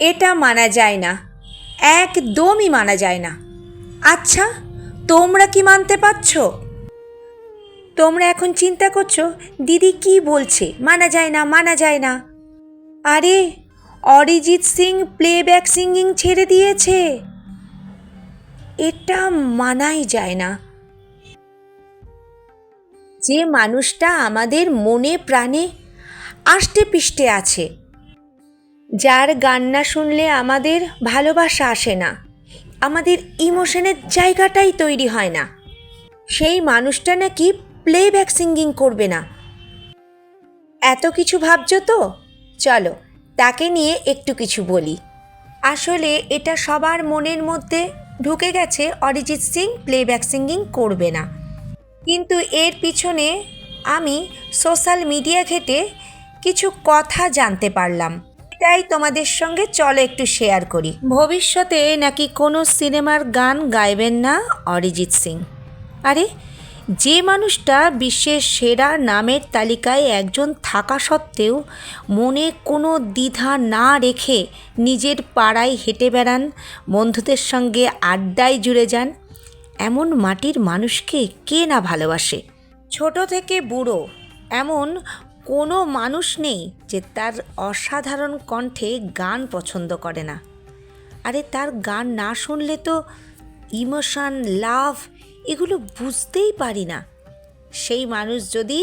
এটা মানা যায় না। একদমই মানা যায় না। আচ্ছা তোমরা কি মানতে পারছ? তোমরা এখন চিন্তা করছ, দিদি কি বলছে? মানা যায় না, মানা যায় না। আরে, অরিজিৎ সিং প্লেব্যাক সিঙ্গিং ছেড়ে দিয়েছে। এটা মানাই যায় না। যে মানুষটা আমাদের মনে প্রাণে আষ্টে পিষ্টে আছে যার গান না শুনলে আমাদের ভালোবাসা আসে না। আমাদের ইমোশনের জায়গাটাই তৈরি হয় না। সেই মানুষটা নাকি প্লেব্যাক সিঙ্গিং করবে না। এত কিছু ভাবছ তো? চলো, তাকে নিয়ে একটু কিছু বলি। আসলে এটা সবার মনের মধ্যে ঢুকে গেছে অরিজিৎ সিং প্লেব্যাক সিঙ্গিং করবে না। কিন্তু এর পিছনে আমি সোশ্যাল মিডিয়া ঘেটে কিছু কথা জানতে পারলাম। তাই তোমাদের সঙ্গে চলো একটু শেয়ার করি। ভবিষ্যতে নাকি কোনো সিনেমার গান গাইবেন না অরিজিৎ সিং? আরে, যে মানুষটা বিশ্বের সেরা নামের তালিকায় একজন থাকা সত্ত্বেও মনে কোনো দ্বিধা না রেখে নিজের পাড়ায় হেঁটে বেড়ান, বন্ধুদের সঙ্গে আড্ডায় জুড়ে যান, এমন মাটির মানুষকে কে না ভালোবাসে? ছোট থেকে বুড়ো, এমন কোনো মানুষ নেই যে তার অসাধারণ কণ্ঠে গান পছন্দ করে না। আরে তার গান না শুনলে তো ইমোশন, লাভ এগুলো বুঝতেই পারি না। সেই মানুষ যদি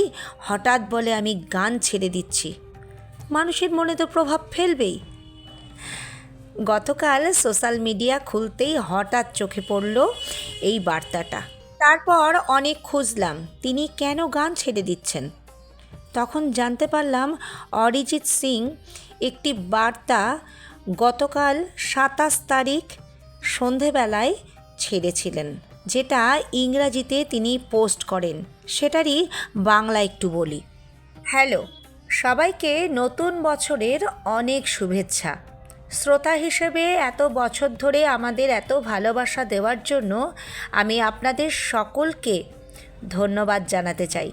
হঠাৎ বলে আমি গান ছেড়ে দিচ্ছি, মানুষের মনে তো প্রভাব ফেলবেই। গতকাল সোশ্যাল মিডিয়া খুলতেই হঠাৎ চোখে পড়ল এই বার্তাটা। তারপর অনেক খুঁজলাম, তিনি কেন গান ছেড়ে দিচ্ছেন? তখন জানতে পারলাম অরিজিৎ সিং একটি বার্তা গতকাল সাতাশ তারিখ সন্ধেবেলায় ছেড়েছিলেন, যেটা ইংরাজিতে তিনি পোস্ট করেন। সেটারই বাংলা একটু বলি। হ্যালো, সবাইকে নতুন বছরের অনেক শুভেচ্ছা। শ্রোতা হিসেবে এত বছর ধরে আমাদের এত ভালোবাসা দেওয়ার জন্য আমি আপনাদের সকলকে ধন্যবাদ জানাতে চাই।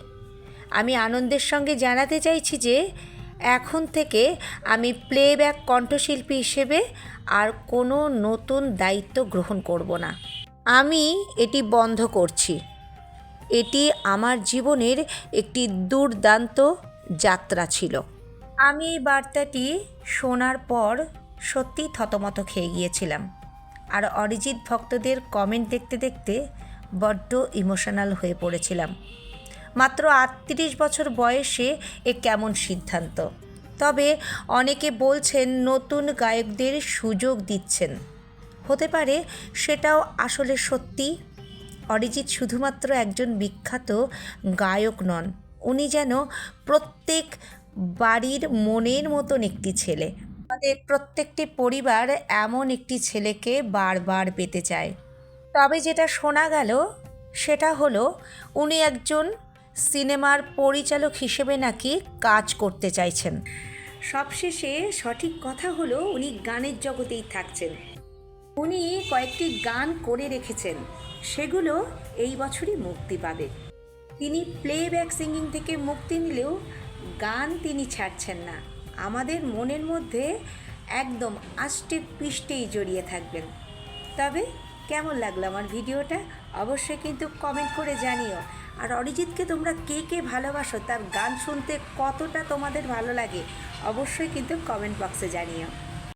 আমি আনন্দের সঙ্গে জানাতে চাইছি যে, এখন থেকে আমি প্লেব্যাক কণ্ঠশিল্পী হিসেবে আর কোনো নতুন দায়িত্ব গ্রহণ করব না। আমি এটি বন্ধ করছি। এটি আমার জীবনের একটি দুর্দান্ত যাত্রা ছিল। আমি এই বার্তাটি শোনার পর সত্যি থতমত খেয়ে গিয়েছিলাম। আর অরিজিৎ ভক্তদের কমেন্ট দেখতে দেখতে বড্ড ইমোশনাল হয়ে পড়েছিলাম। মাত্র আটত্রিশ বছর বয়সে এ কেমন সিদ্ধান্ত? তবে অনেকে বলছেন নতুন গায়কদের সুযোগ দিচ্ছেন। হতে পারে সেটাও আসলে সত্যি। অরিজিৎ শুধুমাত্র একজন বিখ্যাত গায়ক নন, উনি যেন প্রত্যেক বাড়ির মনের মতন একটি ছেলে। আমাদের প্রত্যেকটি পরিবার এমন একটি ছেলেকে বারবার পেতে চায়। তবে যেটা শোনা গেল, সেটা হলো উনি একজন সিনেমার পরিচালক হিসেবে নাকি কাজ করতে চাইছেন। সবশেষে সঠিক কথা হলো উনি গানের জগতেই থাকছেন। উনি কয়েকটি গান করে রেখেছেন। সেগুলো এই বছরই মুক্তি পাবে। তিনি প্লেব্যাক সিঙ্গিং থেকে মুক্তি নিলেও গান তিনি ছাড়ছেন না। আমাদের মনের মধ্যে একদম আষ্টে পিষ্টেই জড়িয়ে থাকবেন। তবে কেমন লাগল আমার ভিডিওটা? অবশ্যই কিন্তু কমেন্ট করে জানিও। আর অরিজিৎকে তোমরা কে কে ভালোবাসো তার গান শুনতে কতটা তোমাদের ভালো লাগে, অবশ্যই কিন্তু কমেন্ট বক্সে জানিও।